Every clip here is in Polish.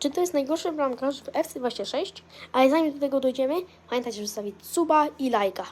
czy to jest najgorszy bramkarz w FC26, ale zanim do tego dojdziemy, pamiętajcie, żeby zostawić suba i lajka.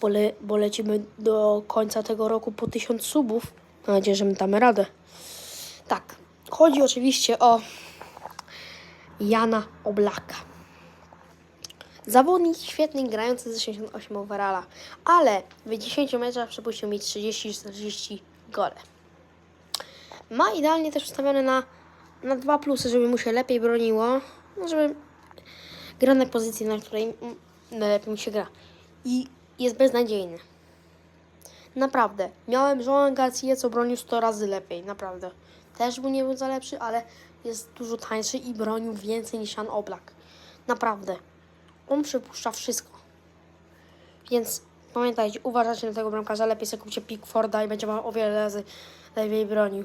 Bo, le, bo lecimy do końca tego roku po 1000 subów. Mam nadzieję, że my damy radę. Tak, chodzi oczywiście o Jana Oblaka. Zawodnik świetny, grający ze 68 overalla, ale w 10 meczach przepuścił mi 30-40 gole. Ma idealnie też ustawione na, na dwa plusy, żeby mu się lepiej broniło, no żeby gra na pozycji, na której najlepiej mu się gra. I jest beznadziejny. Naprawdę. Miałem Joan Garcia, co bronił 100 razy lepiej. Naprawdę. Też był nie był za lepszy, ale jest dużo tańszy i bronił więcej niż Jan Oblak. Naprawdę. On przepuszcza wszystko. Więc pamiętajcie, uważajcie na tego bramkarza. Lepiej sobie kupcie Pickforda i będzie wam o wiele razy lepiej bronił.